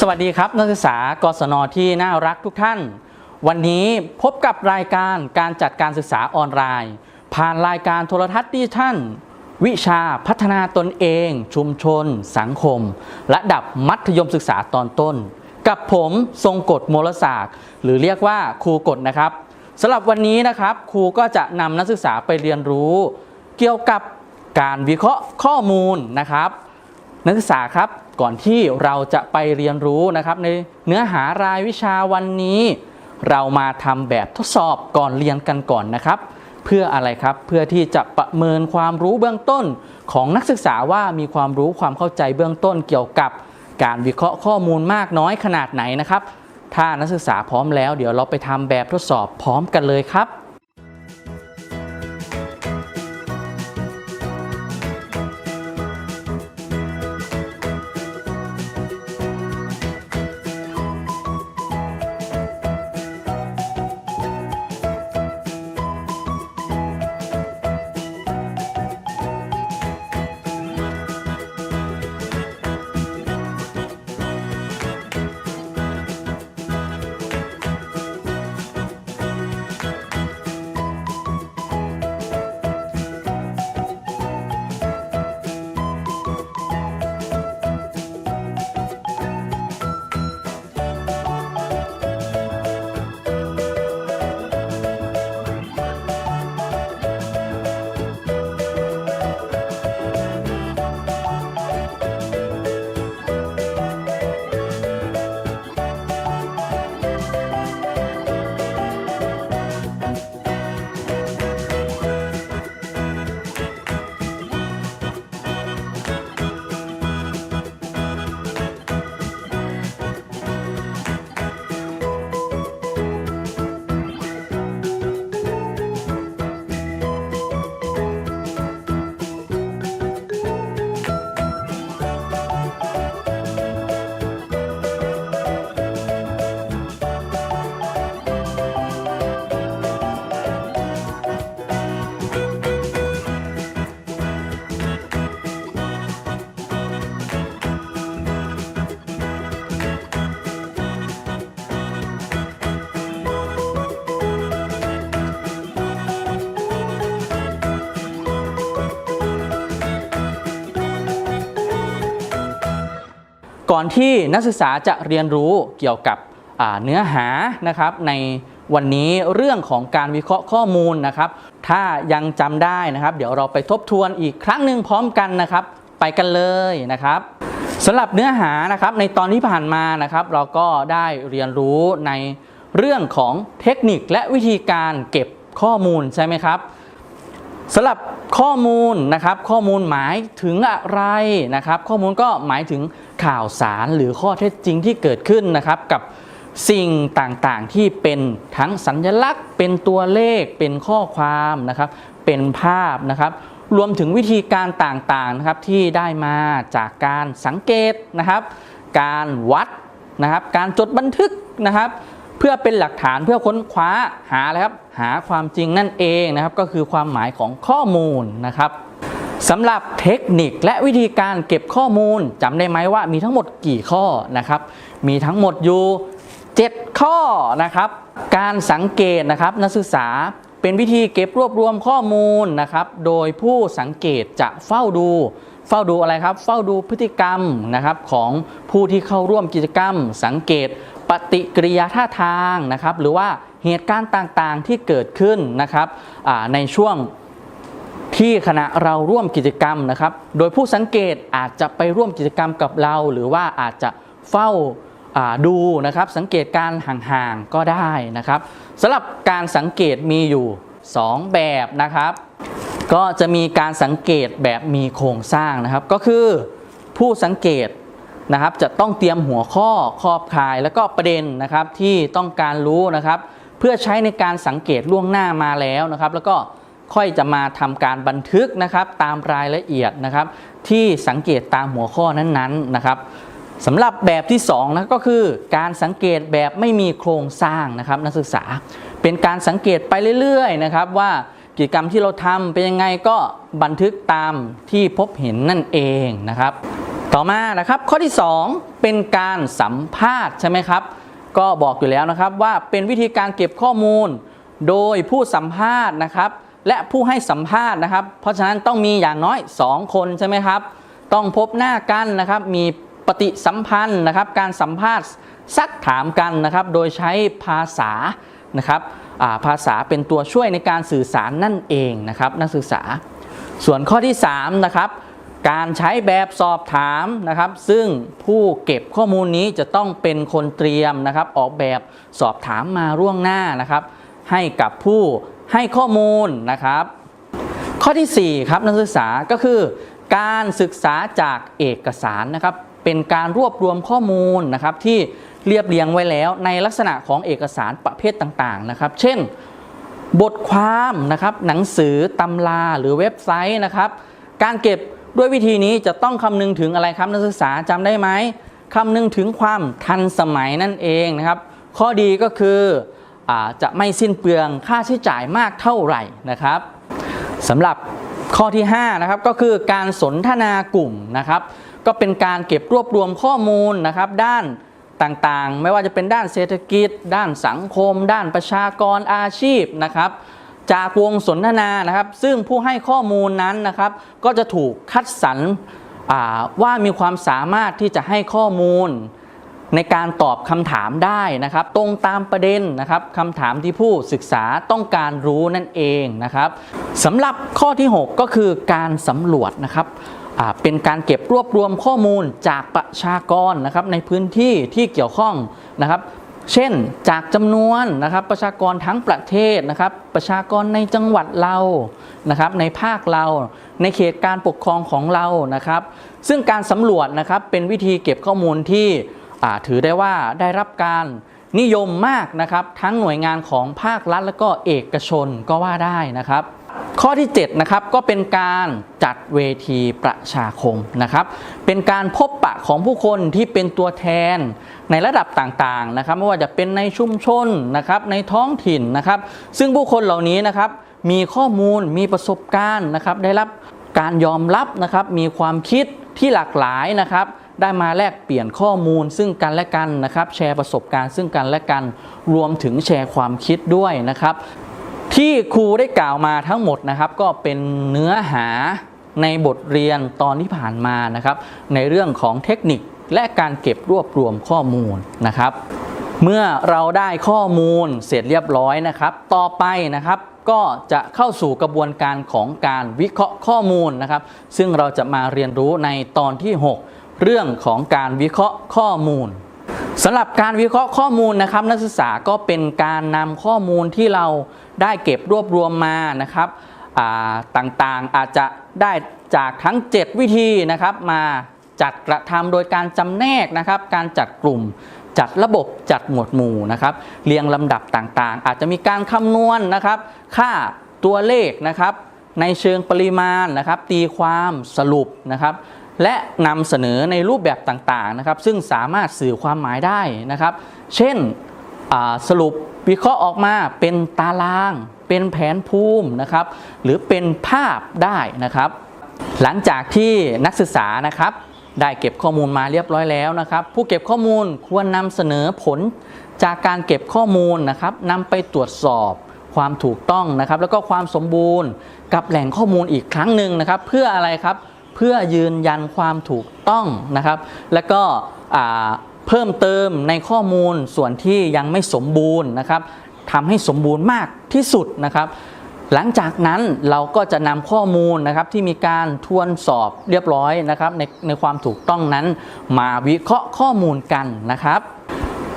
สวัสดีครับนักศึกษากศนที่น่ารักทุกท่าน วันนี้พบกับรายการการจัดการศึกษาออนไลน์ ผ่านรายการโทรทัศน์ดิจิทัลวิชาพัฒนาตนเอง ชุมชน สังคม ระดับมัธยมศึกษาตอนต้น กับผมทรงกฎมลศาสตร์ หรือเรียกว่าครูกฎนะครับสำหรับวันนี้นะครับครูก็จะนำนักศึกษาไปเรียนรู้ เกี่ยวกับการวิเคราะห์ข้อมูลนะครับ นักศึกษาครับ ก่อนที่เราจะไปเรียนรู้นะครับ ในเนื้อหารายวิชาวันนี้ เรามาทำแบบทดสอบก่อนเรียนกันก่อนนะครับ เพื่ออะไรครับเพื่อที่จะประเมินความรู้เบื้องต้นของนักศึกษาว่ามีความรู้ความเข้าใจเบื้องต้นเกี่ยวกับการวิเคราะห์ข้อมูลมากน้อยขนาดไหนนะครับ ถ้านักศึกษาพร้อมแล้ว เดี๋ยวเราไปทำแบบทดสอบพร้อมกันเลยครับ ก่อนที่นักศึกษาจะเรียนรู้เกี่ยวกับเนื้อหานะครับในวันนี้เรื่องของการวิเคราะห์ข้อมูลนะครับ ถ้ายังจำได้นะครับ เดี๋ยวเราไปทบทวนอีกครั้งหนึ่งพร้อมกันนะครับ ไปกันเลยนะครับสำหรับเนื้อหานะครับในตอนที่ผ่านมานะครับ เราก็ได้เรียนรู้ในเรื่องของเทคนิคและวิธีการเก็บข้อมูลใช่ไหมครับสำหรับข้อมูลนะครับ ข้อมูลหมายถึงอะไรนะครับ ข้อมูลก็หมายถึง ข่าวสารหรือข้อเท็จจริงที่เกิดขึ้นนะครับ กับสิ่งต่างๆที่เป็นทั้งสัญลักษณ์ เป็นตัวเลข เป็นข้อความนะครับ เป็นภาพนะครับ รวมถึงวิธีการต่างๆนะครับที่ได้มาจากการสังเกตนะครับ การวัดนะครับ การจดบันทึกนะครับ เพื่อเป็นหลักฐานเพื่อค้นคว้าหาอะไรครับ หาความจริงนั่นเองนะครับ ก็คือความหมายของข้อมูลนะครับ สำหรับเทคนิคและวิธีการเก็บข้อมูลจำได้ไหมว่ามีทั้งหมดกี่ข้อนะครับ มีทั้งหมดอยู่ 7 ข้อนะครับ การสังเกตนะครับนักศึกษาเป็นวิธีเก็บรวบรวมข้อมูลนะครับ โดยผู้สังเกตจะเฝ้าดู เฝ้าดูอะไรครับ เฝ้าดูพฤติกรรมนะครับของผู้ที่เข้าร่วมกิจกรรม สังเกตปฏิกิริยาท่าทางนะครับ หรือว่าเหตุการณ์ต่างๆที่เกิดขึ้นนะครับในช่วง ที่คณะเราร่วมกิจกรรมนะครับ โดยผู้สังเกตอาจจะไปร่วมกิจกรรมกับเรา หรือว่าอาจจะเฝ้าดูนะครับสังเกตการห่างๆก็ได้นะครับสำหรับการสังเกตมีอยู่ 2 แบบนะครับ ก็จะมีการสังเกตแบบมีโครงสร้างนะครับ ก็คือผู้สังเกตนะครับจะต้องเตรียมหัวข้อครอบคลายแล้วก็ประเด็นนะครับที่ต้องการรู้นะครับ เพื่อใช้ในการสังเกตล่วงหน้ามาแล้วนะครับ แล้วก็ ค่อยจะมาทำการบันทึกนะครับตามรายละเอียดนะครับที่สังเกตตามหัวข้อนั้นๆนะครับสำหรับแบบที่2นะก็คือการสังเกตแบบไม่มีโครงสร้างนะครับนักศึกษา เป็นการสังเกตไปเรื่อยๆนะครับว่ากิจกรรมที่เราทำเป็นยังไงก็บันทึกตามที่พบเห็นนั่นเองนะครับ ต่อมานะครับข้อที่ 2 เป็นการสัมภาษณ์ใช่ไหมครับ ก็บอกอยู่แล้วนะครับว่าเป็นวิธีการเก็บข้อมูล โดยผู้สัมภาษณ์นะครับ และผู้ให้สัมภาษณ์นะครับ เพราะฉะนั้นต้องมีอย่างน้อย 2 คนใช่ไหมครับ ต้องพบหน้ากันนะครับ มีปฏิสัมพันธ์นะครับ การสัมภาษณ์ซักถามกันนะครับ โดยใช้ภาษานะครับาภาษาเป็นตัวช่วยในการสื่อสารนั่นเองนะครับ นักศึกษา ส่วนข้อที่3นะครับการใช้แบบสอบถามนะครับ ซึ่งผู้เก็บข้อมูลนี้จะต้องเป็นคนเตรียมนะครับ ออกแบบสอบถามมาล่วงหน้านะครับ ให้กับผู้ ให้ข้อมูลนะครับ ข้อทีสี่4ครับนักศึกษาก็คือ การศึกษาจากเอกสารนะครับเป็นการรวบรวมข้อมูลนะครับที่เรียบเรียงไว้แล้วในลักษณะของเอกสารประเภทต่างๆนะครับ เช่น บทความนะครับหนังสือตำราหรือเว็บไซต์นะครับ การเก็บด้วยวิธีนี้จะต้องคำนึงถึงอะไรครับนักศึกษาจำได้ไหมคำนึงถึงความทันสมัยนั่นเองนะครับ ข้อดีก็คือ จะไม่สิ้นเปลืองค่าใช้จ่ายมากเท่าไหร่นะครับสำหรับข้อที่5นะครับก็คือการสนทนากลุ่มนะครับ ก็เป็นการเก็บรวบรวมข้อมูลนะครับ ด้านต่างๆ ไม่ว่าจะเป็นด้านเศรษฐกิจ ด้านสังคม ด้านประชากรอาชีพนะครับ จากวงสนทนานะครับ ซึ่งผู้ให้ข้อมูลนั้นนะครับ ก็จะถูกคัดสรรว่ามีความสามารถที่จะให้ข้อมูล ในการตอบคำถามได้นะครับ ตรงตามประเด็นนะครับคำถามที่ผู้ศึกษาต้องการรู้นั่นเองนะครับสำหรับข้อที่ 6 ก็คือการสำรวจนะครับเป็นการเก็บรวบรวมข้อมูลจากประชากรนะครับในพื้นที่ที่เกี่ยวข้องนะครับ เช่นจากจำนวนนะครับประชากรทั้งประเทศนะครับ ประชากรในจังหวัดเรานะครับ ในภาคเรา ในเขตการปกครองของเรานะครับ ซึ่งการสำรวจนะครับเป็นวิธีเก็บข้อมูลที่ ถือได้ว่าได้รับการนิยมมากนะครับทั้งหน่วยงานของภาครัฐ และก็เอกชนก็ว่าได้นะครับ ข้อที่7นะครับก็เป็นการจัดเวทีประชาคมนะครับเป็นการพบปะของผู้คนที่เป็นตัวแทนในระดับต่างๆนะครับไม่ว่าจะเป็นในชุมชนนะครับในท้องถิ่นนะครับ ซึ่งผู้คนเหล่านี้นะครับมีข้อมูลมีประสบการณ์นะครับได้รับการยอมรับนะครับมีความคิดที่หลากหลายนะครับ ได้มาแลกเปลี่ยนข้อมูลซึ่งกันและกันนะครับ แชร์ประสบการณ์ซึ่งกันและกัน รวมถึงแชร์ความคิดด้วยนะครับ ที่ครูได้กล่าวมาทั้งหมดนะครับ ก็เป็นเนื้อหาในบทเรียนตอนที่ผ่านมานะครับ ในเรื่องของเทคนิคและการเก็บรวบรวมข้อมูลนะครับ เมื่อเราได้ข้อมูลเสร็จเรียบร้อยนะครับ ต่อไปนะครับก็จะเข้าสู่กระบวนการของการวิเคราะห์ข้อมูลนะครับ ซึ่งเราจะมาเรียนรู้ในตอนที่ 6 เรื่องของการวิเคราะห์ข้อมูลสำหรับการวิเคราะห์ข้อมูลนะครับ นักศึกษาก็เป็นการนำข้อมูลที่เราได้เก็บรวบรวมมานะครับต่างๆอาจจะได้จากทั้ง 7 วิธีนะครับมาจัดกระทำโดยการจำแนกนะครับ การจัดกลุ่ม จัดระบบจัดหมวดหมู่นะครับ เรียงลำดับต่างๆ อาจจะมีการคำนวณนะครับ ค่าตัวเลขนะครับ ในเชิงปริมาณนะครับ ตีความสรุปนะครับ และนำเสนอในรูปแบบต่างๆนะครับ ซึ่งสามารถสื่อความหมายได้นะครับ เช่นสรุปวิเคราะห์ออกมาเป็นตาราง เป็นแผนภูมินะครับ หรือเป็นภาพได้นะครับ หลังจากที่นักศึกษานะครับ ได้เก็บข้อมูลมาเรียบร้อยแล้วนะครับ ผู้เก็บข้อมูลควรนำเสนอผลจากการเก็บข้อมูลนะครับนำไปตรวจสอบความถูกต้องนะครับ แล้วก็ความสมบูรณ์กับแหล่งข้อมูลอีกครั้งหนึ่งนะครับ เพื่ออะไรครับเเพื่อยืนยันความถูกต้องนะครับ แล้วก็เพิ่มเติมในข้อมูลส่วนที่ยังไม่สมบูรณ์นะครับทำให้สมบูรณ์มากที่สุดนะครับ หลังจากนั้นเราก็จะนำข้อมูลนะครับที่มีการทวนสอบเรียบร้อยนะครับในในความถูกต้องนั้นมาวิเคราะห์ข้อมูลกันนะครับ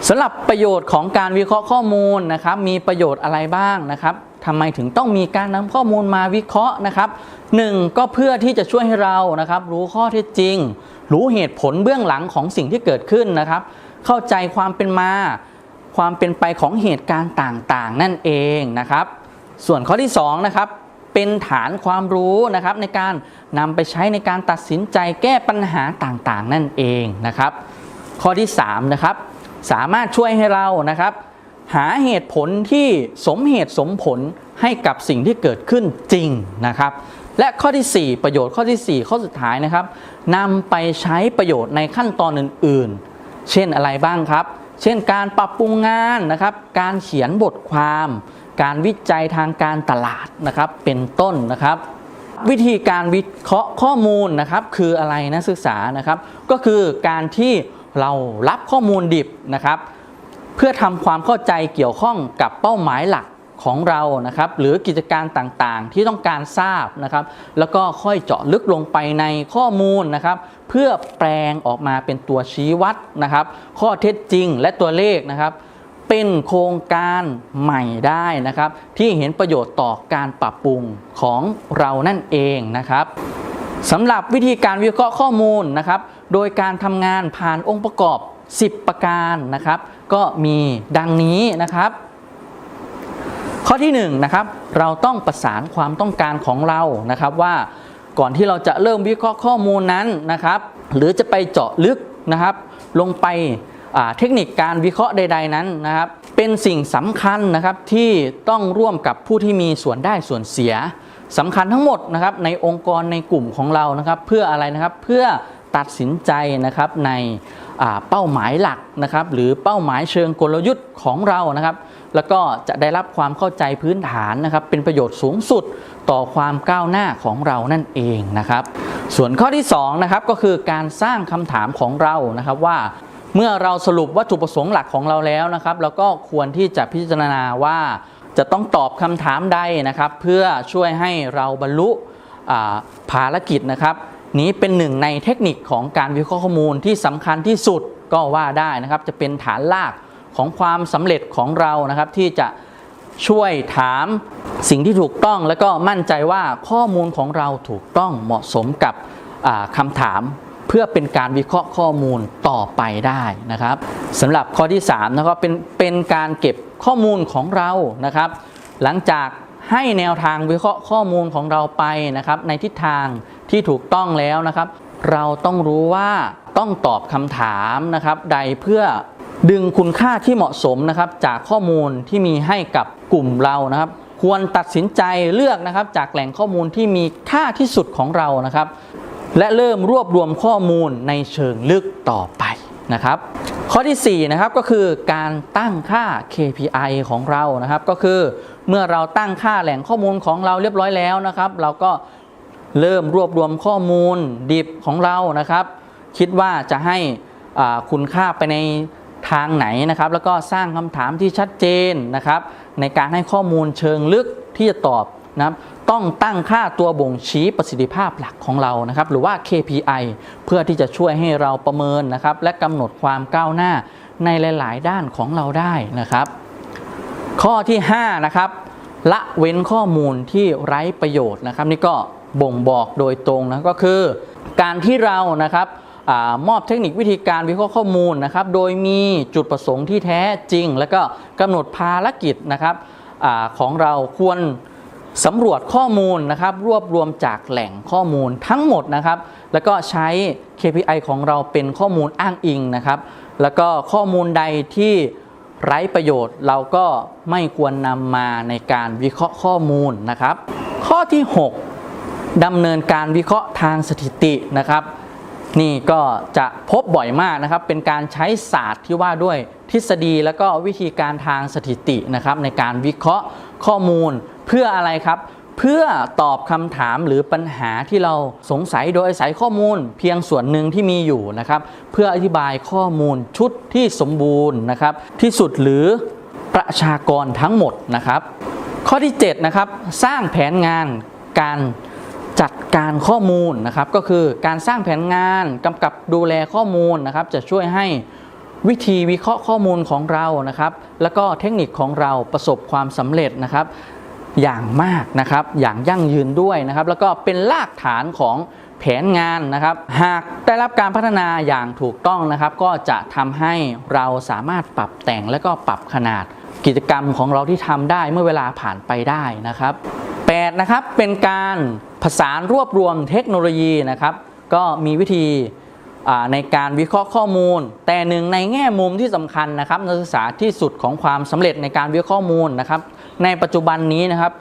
สำหรับประโยชน์ของการวิเคราะห์ข้อมูลนะครับมีประโยชน์อะไรบ้างนะครับทำไมถึงต้องมีการนำข้อมูลมาวิเคราะห์นะครับหนึ่งก็เพื่อที่จะช่วยให้เรานะครับรู้ข้อเท็จจริง รู้เหตุผลเบื้องหลังของสิ่งที่เกิดขึ้นนะครับ เข้าใจความเป็นมา ความเป็นไปของเหตุการณ์ต่างๆ นั่นเองนะครับ ส่วนข้อที่2นะครับเป็นฐานความรู้นะครับในการนำไปใช้ในการตัดสินใจแก้ปัญหาต่างๆ นั่นเองนะครับ ข้อที่3นะครับ สามารถช่วยให้เรานะครับ หาเหตุผลที่สมเหตุสมผลให้กับสิ่งที่เกิดขึ้นจริงนะครับ และข้อทีสี่4 ประโยชน์ข้อทีสี่ 4 ข้อสุดท้ายนะครับนำไปใช้ประโยชน์ในขั้นตอนอื่น ๆ เช่นอะไรบ้างครับ เช่นการปรับปรุงงานนะครับ การเขียนบทความ การวิจัยทางการตลาดนะครับ เป็นต้นนะครับวิธีการวิเคราะห์ข้อมูลนะครับคืออะไรนะศึกษานะครับ ก็คือการที่ เรารับข้อมูลดิบนะครับ เพื่อทำความเข้าใจเกี่ยวข้องกับเป้าหมายหลักของเรานะครับหรือกิจการต่างๆ ที่ต้องการทราบนะครับ แล้วก็ค่อยเจาะลึกลงไปในข้อมูลนะครับ เพื่อแปลงออกมาเป็นตัวชี้วัดนะครับ ข้อเท็จจริงและตัวเลขนะครับ เป็นโครงการใหม่ได้นะครับ ที่เห็นประโยชน์ต่อการปรับปรุงของเรานั่นเองนะครับ สำหรับวิธีการวิเคราะห์ข้อมูลนะครับ โดยการทำงานผ่านองค์ประกอบ 10 ประการนะครับ ก็มีดังนี้นะครับ ข้อที่1นงนะครับ เราต้องประสานความต้องการของเรานะครับว่าก่อนที่เราจะเริ่มวิเคราะห์ข้อมูลนั้นนะครับ หรือจะไปเจาะลึกนะครับ ลงไปเทคนิคการวิเคราะห์ใด ๆ นั้นนะครับ เป็นสิ่งสำคัญนะครับที่ต้องร่วมกับผู้ที่มีส่วนได้ส่วนเสีย สำคัญทั้งหมดนะครับในองค์กรในกลุ่มของเรานะครับเพื่ออะไรนะครับเพื่อตัดสินใจนะครับในเป้าหมายหลักนะครับหรือเป้าหมายเชิงกลยุทธ์ของเรานะครับ แล้วก็จะได้รับความเข้าใจพื้นฐานนะครับ เป็นประโยชน์สูงสุดต่อความก้าวหน้าของเรานั่นเองนะครับ ส่วนข้อที่2นะครับก็คือการสร้างคำถามของเรานะครับว่าเมื่อเราสรุปวัตถุประสงค์หลักของเราแล้วนะครับเราก็ควรที่จะพิจารณาว่า จะต้องตอบคำถามใดนะครับ เพื่อช่วยให้เราบรรลุภารกิจนะครับ นี้เป็นหนึ่งในเทคนิคของการวิเคราะห์ข้อมูลที่สำคัญที่สุดก็ว่าได้นะครับ จะเป็นฐานรากของความสำเร็จของเรานะครับที่จะช่วยถามสิ่งที่ถูกต้อง แล้วก็มั่นใจว่าข้อมูลของเราถูกต้องเหมาะสมกับคำถามเพื่อเป็นการวิเคราะห์ข้อมูลต่อไปได้นะครับสำหรับข้อที่3นะครับเป็นเป็นการเก็บ ข้อมูลของเรานะครับ หลังจากให้แนวทางวิเคราะห์ข้อมูลของเราไปนะครับ ในทิศทางที่ถูกต้องแล้วนะครับ เราต้องรู้ว่าต้องตอบคำถามนะครับ ใดเพื่อดึงคุณค่าที่เหมาะสมนะครับ จากข้อมูลที่มีให้กับกลุ่มเรานะครับ ควรตัดสินใจเลือกนะครับ จากแหล่งข้อมูลที่มีค่าที่สุดของเรานะครับ และเริ่มรวบรวมข้อมูลในเชิงลึกต่อไปนะครับ ข้อที่4นะครับก็คือการตั้งค่า KPI ของเรานะครับ ก็คือเมื่อเราตั้งค่าแหล่งข้อมูลของเราเรียบร้อยแล้วนะครับ เราก็เริ่มรวบรวมข้อมูลดิบของเรานะครับ คิดว่าจะให้คุณค่าไปในทางไหนนะครับ แล้วก็สร้างคำถามที่ชัดเจนนะครับ ในการให้ข้อมูลเชิงลึกที่จะตอบนะครับ ต้องตั้งค่าตัวบ่งชี้ประสิทธิภาพหลักของเรานะครับหรือว่า KPI เพื่อที่จะช่วยให้เราประเมินนะครับและกำหนดความก้าวหน้าในหลาย ๆ ด้านของเราได้นะครับ ข้อที่5นะครับละเว้นข้อมูลที่ไร้ประโยชน์นะครับ นี่ก็บ่งบอกโดยตรงนะก็คือ การที่เรานะครับอมอบเทคนิควิธีการวิเคราะห์ข้อมูลนะครับ โดยมีจุดประสงค์ที่แท้จริง แล้วก็กำหนดภารกิจนะครับอของเราควร สำรวจข้อมูลนะครับ รวบรวมจากแหล่งข้อมูลทั้งหมดนะครับ แล้วก็ใช้ KPI ของเราเป็นข้อมูลอ้างอิงนะครับ แล้วก็ข้อมูลใดที่ไร้ประโยชน์เราก็ไม่ควรนำมาในการวิเคราะห์ข้อมูลนะครับ ข้อที่ 6ดำเนินการวิเคราะห์ทางสถิตินะครับ นี่ก็จะพบบ่อยมากนะครับ เป็นการใช้ศาสตร์ที่ว่าด้วยทฤษฎีแล้วก็วิธีการทางสถิตินะครับ ในการวิเคราะห์ข้อมูล เพื่ออะไรครับ เพื่อตอบคำถามหรือปัญหาที่เราสงสัยโดยอาศัยข้อมูล เพียงส่วนหนึ่งที่มีอยู่นะครับ เพื่ออธิบายข้อมูลชุดที่สมบูรณ์นะครับ ที่สุดหรือประชากรทั้งหมดนะครับ ข้อที่7นะครับสร้างแผนงานการจัดการข้อมูลนะครับก็คือการสร้างแผนงานกำกับดูแลข้อมูลนะครับ จะช่วยให้วิธีวิเคราะห์ข้อมูลของเรานะครับ แล้วก็เทคนิคของเราประสบความสำเร็จนะครับ อย่างมากนะครับ อย่างยั่งยืนด้วยนะครับ แล้วก็เป็นรากฐานของแผนงานนะครับ หากได้รับการพัฒนาอย่างถูกต้องนะครับ ก็จะทำให้เราสามารถปรับแต่งและก็ปรับขนาดกิจกรรมของเราที่ทำได้เมื่อเวลาผ่านไปได้นะครับ8นะครับเป็นการผสานรวบรวมเทคโนโลยีนะครับ ก็มีวิธีในการวิเคราะห์ข้อมูล แต่หนึ่งในแง่มุมที่สำคัญนะครับนักศึกษาที่สุดของความสำเร็จในการวิเคราะห์ข้อมูลนะครับ ในปัจจุบันนี้นะครับ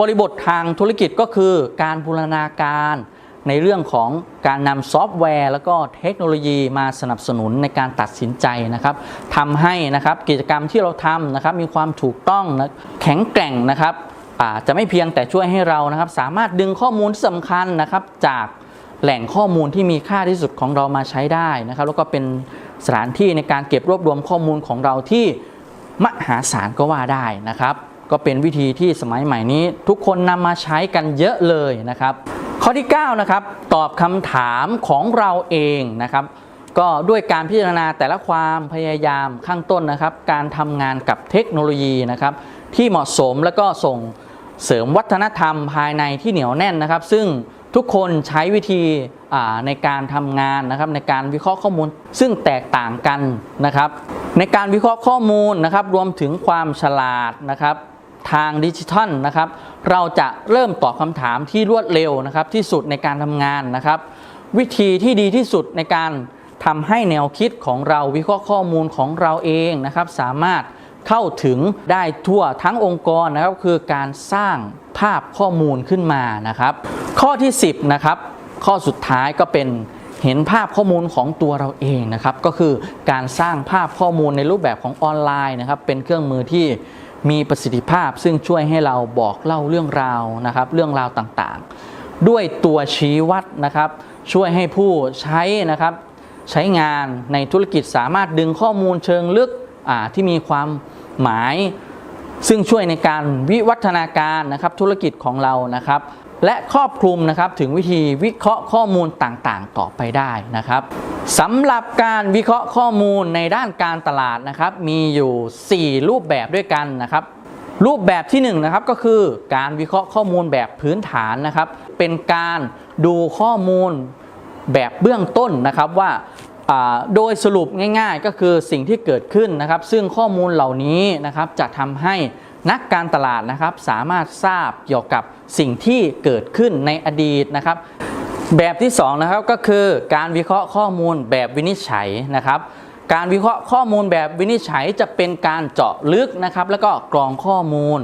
บริบททางธุรกิจก็คือการบูรณาการในเรื่องของการนำซอฟต์แวร์ แล้วก็เทคโนโลยีมาสนับสนุนในการตัดสินใจนะครับทำให้นะครับกิจกรรมที่เราทำนะครับมีความถูกต้องนะแข็งแกร่งนะครับจะไม่เพียงแต่ช่วยให้เรานะครับ สามารถดึงข้อมูลที่สำคัญนะครับ จากแหล่งข้อมูลที่มีค่าที่สุดของเรามาใช้ได้นะครับ แล้วก็เป็นสถานที่ในการเก็บรวบรวมข้อมูลของเราที่มหาศาลก็ว่าได้นะครับ ก็เป็นวิธีที่สมัยใหม่นี้ ทุกคนนำมาใช้กันเยอะเลยนะครับ ข้อที่9นะครับตอบคำถามของเราเองนะครับ ก็ด้วยการพิจารณาแต่ละความพยายามข้างต้นนะครับ การทำงานกับเทคโนโลยีนะครับ ที่เหมาะสมแล้วก็ส่งเสริมวัฒนธรรมภายในที่เหนียวแน่นนะครับ ซึ่งทุกคนใช้วิธีในการทำงานนะครับในการวิเคราะห์ข้อมูล ซึ่งแตกต่างกันนะครับ ในการวิเคราะห์ข้อมูลนะครับ รวมถึงความฉลาดนะครับ ทางดิจิทัลนะครับ เราจะเริ่มตอบคำถามที่รวดเร็วนะครับ ที่สุดในการทำงานนะครับ วิธีที่ดีที่สุดในการทำให้แนวคิดของเราวิเคราะห์ข้อมูลของเราเองนะครับ สามารถเข้าถึงได้ทั่วทั้งองค์กรนะครับ คือการสร้างภาพข้อมูลขึ้นมานะครับ ข้อที่ 10 นะครับ ข้อสุดท้ายก็เป็นเห็นภาพข้อมูลของตัวเราเองนะครับ ก็คือการสร้างภาพข้อมูลในรูปแบบของออนไลน์นะครับ เป็นเครื่องมือที่ มีประสิทธิภาพซึ่งช่วยให้เราบอกเล่าเรื่องราวนะครับ เรื่องราวต่างๆ ด้วยตัวชี้วัดนะครับ ช่วยให้ผู้ใช้นะครับใช้งานในธุรกิจสามารถดึงข้อมูลเชิงลึกที่มีความหมาย ซึ่งช่วยในการวิวัฒนาการนะครับธุรกิจของเรานะครับ และครอบคลุมนะครับถึงวิธีวิเคราะห์ข้อมูลต่างๆ ต่อไปได้นะครับสำหรับการวิเคราะห์ข้อมูลในด้านการตลาดนะครับ มีอยู่ 4 รูปแบบด้วยกันนะครับ รูปแบบที่1นงนะครับก็คือการวิเคราะห์ข้อมูลแบบพื้นฐานนะครับ เป็นการดูข้อมูลแบบเบื้องต้นนะครับว่าอ่าโดยสรุปง่าย ๆ ก็คือสิ่งที่เกิดขึ้นนะครับ ซึ่งข้อมูลเหล่านี้นะครับจะทำให้ นักการตลาดนะครับสามารถทราบเกี่ยวกับสิ่งที่เกิดขึ้นในอดีตนะครับ แบบที่2นะครับก็คือการวิเคราะห์ข้อมูลแบบวินิจฉัยนะครับการวิเคราะห์ข้อมูลแบบวินิจฉัยจะเป็นการเจาะลึกนะครับ แล้วก็กรองข้อมูล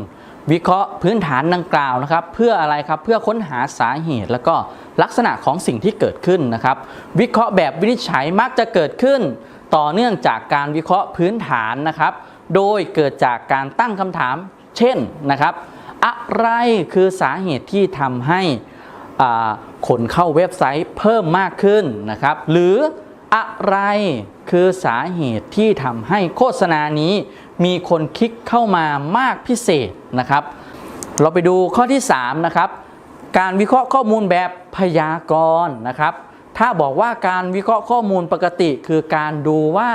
วิเคราะห์พื้นฐานดังกล่าวนะครับ เพื่ออะไรครับเพื่อค้นหาสาเหตุ แล้วก็ลักษณะของสิ่งที่เกิดขึ้นนะครับ วิเคราะห์แบบวินิจฉัยมักจะเกิดขึ้น ต่อเนื่องจากการวิเคราะห์พื้นฐานนะครับ โดยเกิดจากการตั้งคำถาม เช่นนะครับ อะไรคือสาเหตุที่ทำให้คนเข้าเว็บไซต์เพิ่มมากขึ้นนะครับ หรืออะไรคือสาเหตุที่ทำให้โฆษณานี้ มีคนคลิกเข้ามามากพิเศษนะครับ เราไปดูข้อที่ 3 นะครับ การวิเคราะห์ข้อมูลแบบพยากรณ์นะครับ ถ้าบอกว่าการวิเคราะห์ข้อมูลปกติ คือการดูว่า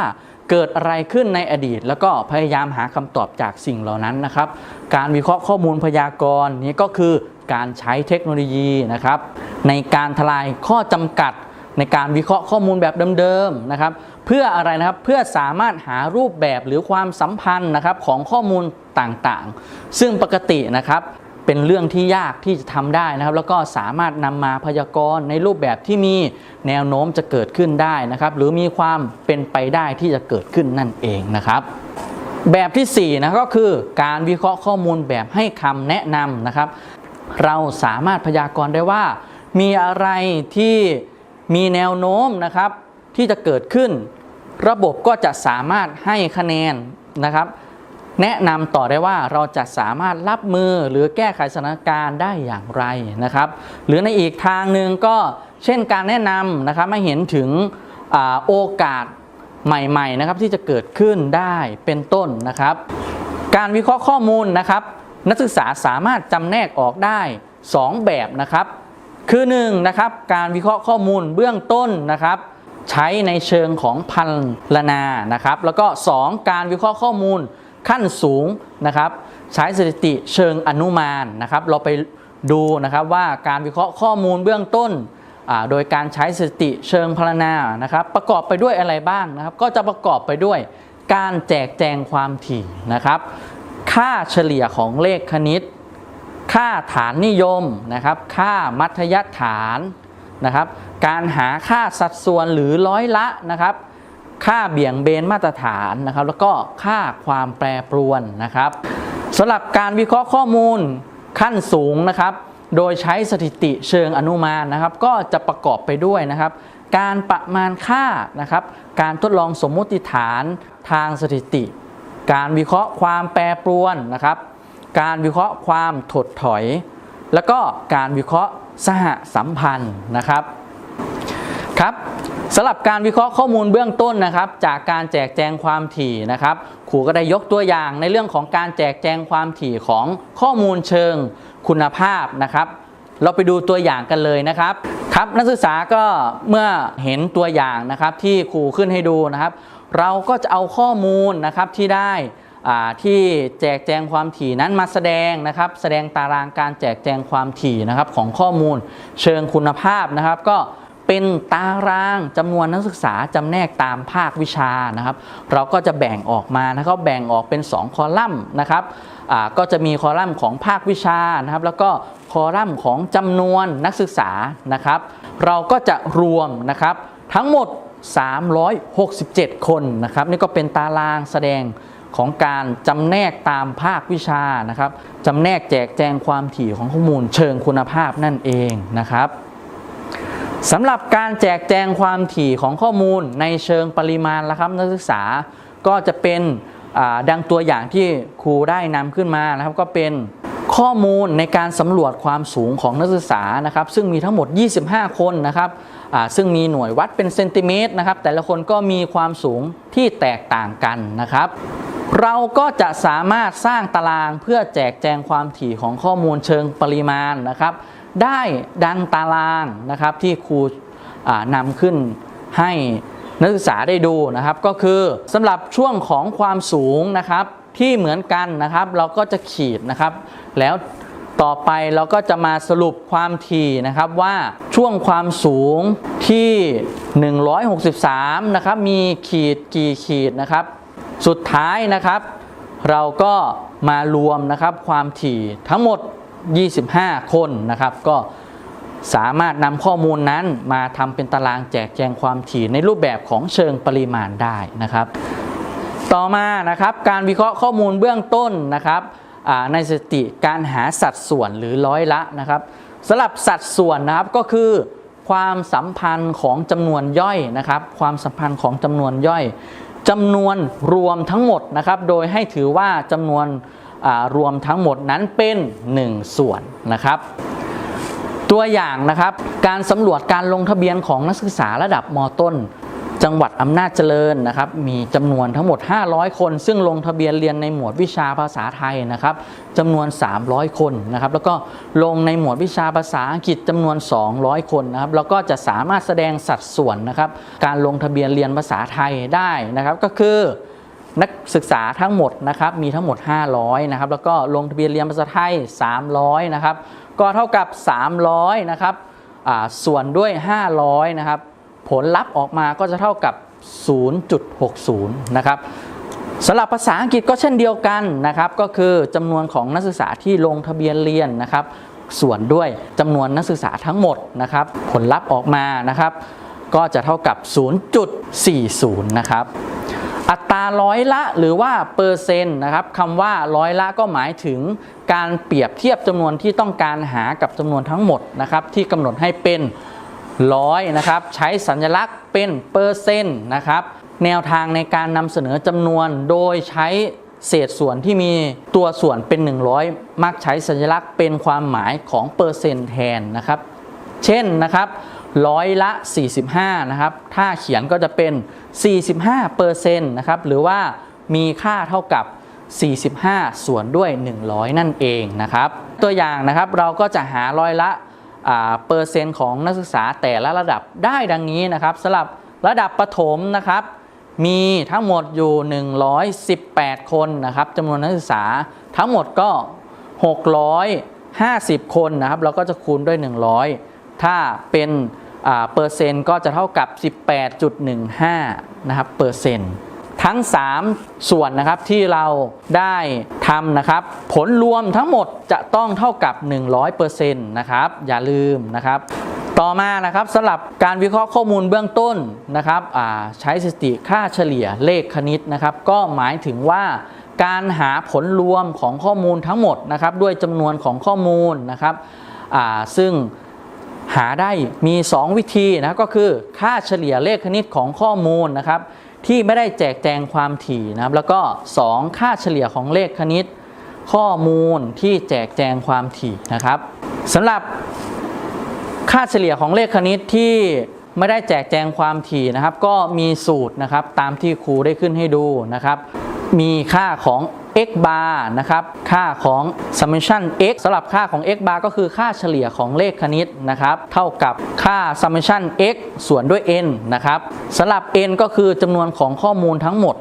เกิดอะไรขึ้นในอดีต แล้วก็พยายามหาคำตอบจากสิ่งเหล่านั้นนะครับ การวิเคราะห์ข้อมูลพยากรณ์นี้ก็คือการใช้เทคโนโลยีนะครับในการทลายข้อจำกัดในการวิเคราะห์ข้อมูลแบบเดิมๆนะครับ เพื่ออะไรนะครับเพื่อสามารถหารูปแบบหรือความสัมพันธ์นะครับของข้อมูลต่างๆ ซึ่งปกตินะครับ เป็นเรื่องที่ยากที่จะทำได้นะครับ แล้วก็สามารถนำมาพยากรณ์ในรูปแบบที่มีแนวโน้มจะเกิดขึ้นได้นะครับ หรือมีความเป็นไปได้ที่จะเกิดขึ้นนั่นเองนะครับแบบที่4นะก็คือการวิเคราะห์ข้อมูลแบบให้คำแนะนำนะครับ เราสามารถพยากรณ์ได้ว่า มีอะไรที่มีแนวโน้มนะครับที่จะเกิดขึ้น ระบบก็จะสามารถให้คะแนนนะครับ แนะนำต่อได้ว่าเราจะสามารถรับมือหรือแก้ไขสถานการณ์ได้อย่างไรนะครับ หรือในอีกทางหนึ่งก็เช่นการแนะนำนะครับมาเห็นถึงอโอกาสใหม่ๆนะครับที่จะเกิดขึ้นได้เป็นต้นนะครับ การวิเคราะห์ข้อมูลนะครับ นักศึกษาสามารถจำแนกออกได้ 2 แบบนะครับ คือ1นะครับการวิเคราะห์ข้อมูลเบื้องต้นนะครับใช้ในเชิงของพันลนานะครับ แล้วก็ 2 การวิเคราะห์ข้อมูล ขั้นสูงนะครับใช้สถิติเชิงอนุมานนะครับ เราไปดูนะครับว่าการวิเคราะห์ข้อมูลเบื้องต้น โดยการใช้สถิติเชิงพรรณนานะครับ ประกอบไปด้วยอะไรบ้างนะครับ ก็จะประกอบไปด้วยการแจกแจงความถี่นะครับ ค่าเฉลี่ยของเลขคณิต ค่าฐานนิยมนะครับ ค่ามัธยฐานนะครับ การหาค่าสัดส่วนหรือร้อยละนะครับ ค่าเบี่ยงเบนมาตรฐานนะครับ แล้วก็ค่าความแปรปรวนนะครับสำหรับการวิเคราะห์ข้อมูลขั้นสูงนะครับ โดยใช้สถิติเชิงอนุมานนะครับ ก็จะประกอบไปด้วยนะครับ การประมาณค่านะครับ การทดลองสมมุติฐานทางสถิติ การวิเคราะห์ความแปรปรวนนะครับ การวิเคราะห์ความถดถอย แล้วก็การวิเคราะห์สหสัมพันธ์นะครับครับ สำหรับการวิเคราะห์ข้อมูลเบื้องต้นนะครับ จากการแจกแจงความถี่นะครับครูก็ได้ยกตัวอย่างในเรื่องของการแจกแจงความถี่ของข้อมูลเชิงคุณภาพนะครับ เราไปดูตัวอย่างกันเลยนะครับ ครับนักศึกษาก็เมื่อเห็นตัวอย่างนะครับที่ครูขึ้นให้ดูนะครับ เราก็จะเอาข้อมูลนะครับที่ได้อ่าที่แจกแจงความถี่นั้นมาแสดงนะครับ แสดงตารางการแจกแจงความถี่นะครับของข้อมูลเชิงคุณภาพนะครับ ก็ เป็นตารางจำนวนนักศึกษาจำแนกตามภาควิชานะครับ เราก็จะแบ่งออกมานะครับแบ่งออกเป็น 2 คอลัมน์นะครับก็จะมีคอลัมน์ของภาควิชานะครับ แล้วก็คอลัมน์ของจำนวนนักศึกษานะครับ เราก็จะรวมนะครับทั้งหมด 367 คนนะครับ นี่ก็เป็นตารางแสดงของการจำแนกตามภาควิชานะครับจำแนกแจกแจงความถี่ของข้อมูลเชิงคุณภาพนั่นเองนะครับ สำหรับการแจกแจงความถี่ของข้อมูลในเชิงปริมาณละครับนักศึกษาก็จะเป็นดังตัวอย่างที่ครูได้นำขึ้นมานะครับ ก็เป็นข้อมูลในการสำรวจความสูงของนักศึกษานะครับ ซึ่งมีทั้งหมด 25 คนนะครับซึ่งมีหน่วยวัดเป็นเซนติเมตรนะครับ แต่ละคนก็มีความสูงที่แตกต่างกันนะครับ เราก็จะสามารถสร้างตารางเพื่อแจกแจงความถี่ของข้อมูลเชิงปริมาณนะครับ ได้ดังตารางนะครับที่ครูนำขึ้นให้นักศึกษาได้ดูนะครับ ก็คือสำหรับช่วงของความสูงนะครับที่เหมือนกันนะครับ เราก็จะขีดนะครับ แล้วต่อไปเราก็จะมาสรุปความถี่นะครับว่าช่วงความสูงที่ 163 นะครับ มีขีดกี่ขีดนะครับ สุดท้ายนะครับ เราก็มารวมนะครับความถี่ทั้งหมด 25 คนนะครับ ก็สามารถนำข้อมูลนั้นมาทำเป็นตารางแจกแจงความถี่ในรูปแบบของเชิงปริมาณได้นะครับ ต่อมานะครับการวิเคราะห์ข้อมูลเบื้องต้นนะครับในสติการหาสัดส่วนหรือร้อยละนะครับสำหรับสัดส่วนนะครับก็คือ ความสัมพันธ์ของจำนวนย่อยนะครับ ความสัมพันธ์ของจำนวนย่อยจำนวนรวมทั้งหมดนะครับ โดยให้ถือว่าจำนวน รวมทั้งหมดนั้นเป็น 1 ส่วนนะครับ ตัวอย่างนะครับการสำรวจการลงทะเบียนของนักศึกษาระดับมต้น จังหวัดอำนาจเจริญนะครับมีจำนวนทั้งหมด 500 คน ซึ่งลงทะเบียนเรียนในหมวดวิชาภาษาไทยนะครับจำนวน 300 คนนะครับแล้วก็ลงในหมวดวิชาภาษาอังกฤษจำนวน 200 คนนะครับแล้วก็จะสามารถแสดงสัดส่วนนะครับการลงทะเบียนเรียนภาษาไทยได้นะครับก็คือ นักศึกษาทั้งหมดนะครับมีทั้งหมด 500นะครับแล้วก็ลงทะเบียนเรียนภาษาไทย 300นะครับก็เท่ากับ 300นะครับส่วนด้วย 500นะครับผลลัพธ์ออกมาก็จะเท่ากับ 0.60นะครับสำหรับภาษาอังกฤษก็เช่นเดียวกันนะครับก็คือจำนวนของนักศึกษาที่ลงทะเบียนเรียนนะครับส่วนด้วยจำนวนนักศึกษาทั้งหมดนะครับผลลัพธ์ออกมานะครับก็จะเท่ากับ 0.40 นะครับ อัตราร้อยละหรือว่าเปอร์เซ็นต์นะครับคำว่าร้อยละก็หมายถึงการเปรียบเทียบจำนวนที่ต้องการหากับจำนวนทั้งหมดนะครับที่กำหนดให้เป็นร้อยนะครับใช้สัญลักษณ์เป็นเปอร์เซ็นต์นะครับแนวทางในการนำเสนอจำนวนโดยใช้เศษส่วนที่มีตัวส่วนเป็น 100 มักใช้สัญลักษณ์เป็นความหมายของเปอร์เซ็นต์แทนนะครับ เช่นนะครับร้อยละ 45 นะครับ ถ้าเขียนก็จะเป็น 45เปอร์เซ็นต์นะครับหรือว่ามีค่าเท่ากับ 45 ส่วนด้วย 100 นั่นเองนะครับตัวอย่างนะครับเราก็จะหาร้อยละอ่าเปอร์เซ็นต์ของนักศึกษาแต่ละระดับได้ดังนี้นะครับสำหรับระดับประถมนะครับ มีทั้งหมดอยู่ 118 คนนะครับจำนวนนักศึกษาทั้งหมดก็ 650 คนนะครับ เราก็จะคูณด้วย 100 ถ้าเป็น เปอร์เซ็นต์ก็จะเท่ากับ 18.15 นะครับเปอร์เซ็นต์ทั้ง 3 ส่วนนะครับที่เราได้ทำนะครับ ผลรวมทั้งหมดจะต้องเท่ากับ 100%นะครับ อย่าลืมนะครับ ต่อมานะครับสำหรับการวิเคราะห์ข้อมูลเบื้องต้นนะครับใช้สถิติค่าเฉลี่ยเลขคณิตนะครับ ก็หมายถึงว่าการหาผลรวมของข้อมูลทั้งหมดนะครับ ด้วยจำนวนของข้อมูลนะครับซึ่ง หาได้มี 2 วิธีนะก็คือค่าเฉลี่ยเลขคณิตของข้อมูลนะครับที่ไม่ได้แจกแจงความถี่นะครับ แล้วก็ 2 ค่าเฉลี่ยของเลขคณิต ข้อมูลที่แจกแจงความถี่นะครับสำหรับค่าเฉลี่ยของเลขคณิตที่ไม่ได้แจกแจงความถี่นะครับ ก็มีสูตรนะครับตามที่ครูได้ขึ้นให้ดูนะครับ มีค่าของ x bar นะครับ ค่าของ summation x สำหรับค่าของ x bar ก็คือค่าเฉลี่ยของเลขคณิตนะครับ เท่ากับค่า summation x ส่วนด้วย n นะครับสำหรับ n ก็คือจำนวนของข้อมูลทั้งหมด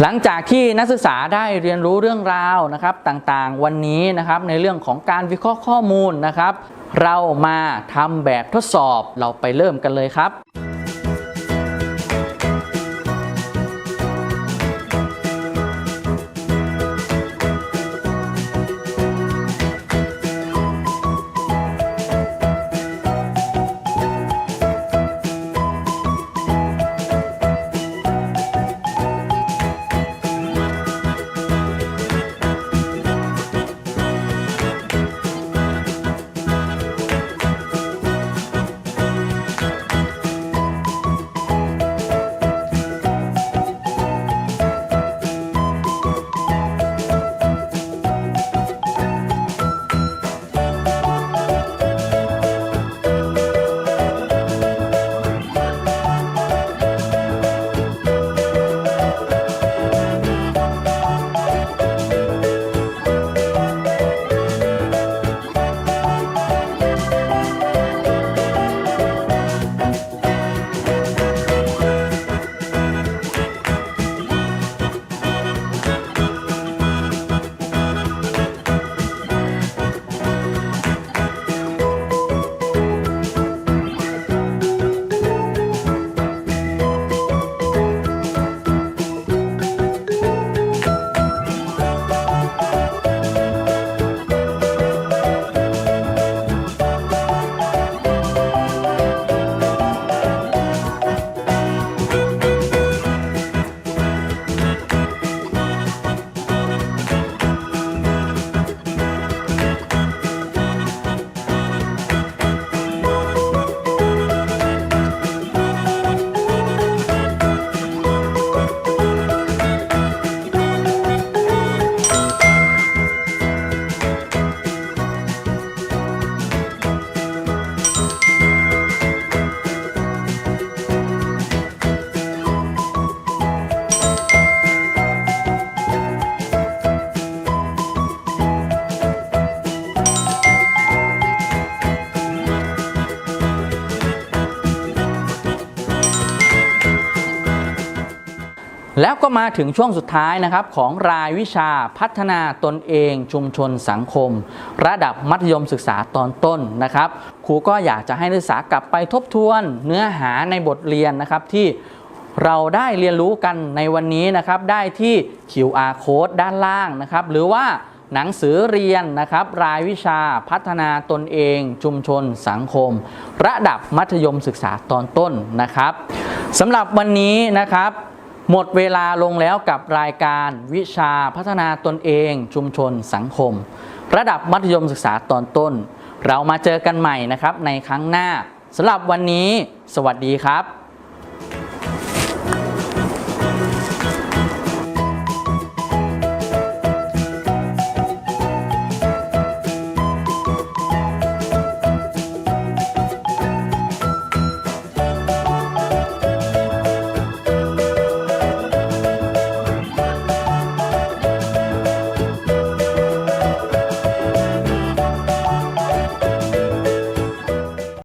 หลังจากที่นักศึกษาได้เรียนรู้เรื่องราวนะครับต่างๆ วันนี้นะครับในเรื่องของการวิเคราะห์ข้อมูลนะครับ เรามาทำแบบทดสอบเราไปเริ่มกันเลยครับ แล้วก็มาถึงช่วงสุดท้ายนะครับของรายวิชาพัฒนาตนเองชุมชนสังคม ระดับมัธยมศึกษาตอนต้นนะครับ ครูก็อยากจะให้นักศึกษากลับไปทบทวนเนื้อหาในบทเรียนนะครับที่เราได้เรียนรู้กันในวันนี้นะครับได้ที่ QR code ด้านล่างนะครับ หรือว่าหนังสือเรียนนะครับ รายวิชาพัฒนาตนเอง ชุมชน สังคม ระดับมัธยมศึกษาตอนต้นนะครับสำหรับวันนี้นะครับ หมดเวลาลงแล้วกับรายการวิชาพัฒนาตนเองชุมชนสังคม ระดับมัธยมศึกษาตอนต้น เรามาเจอกันใหม่นะครับในครั้งหน้าสำหรับวันนี้ สวัสดีครับ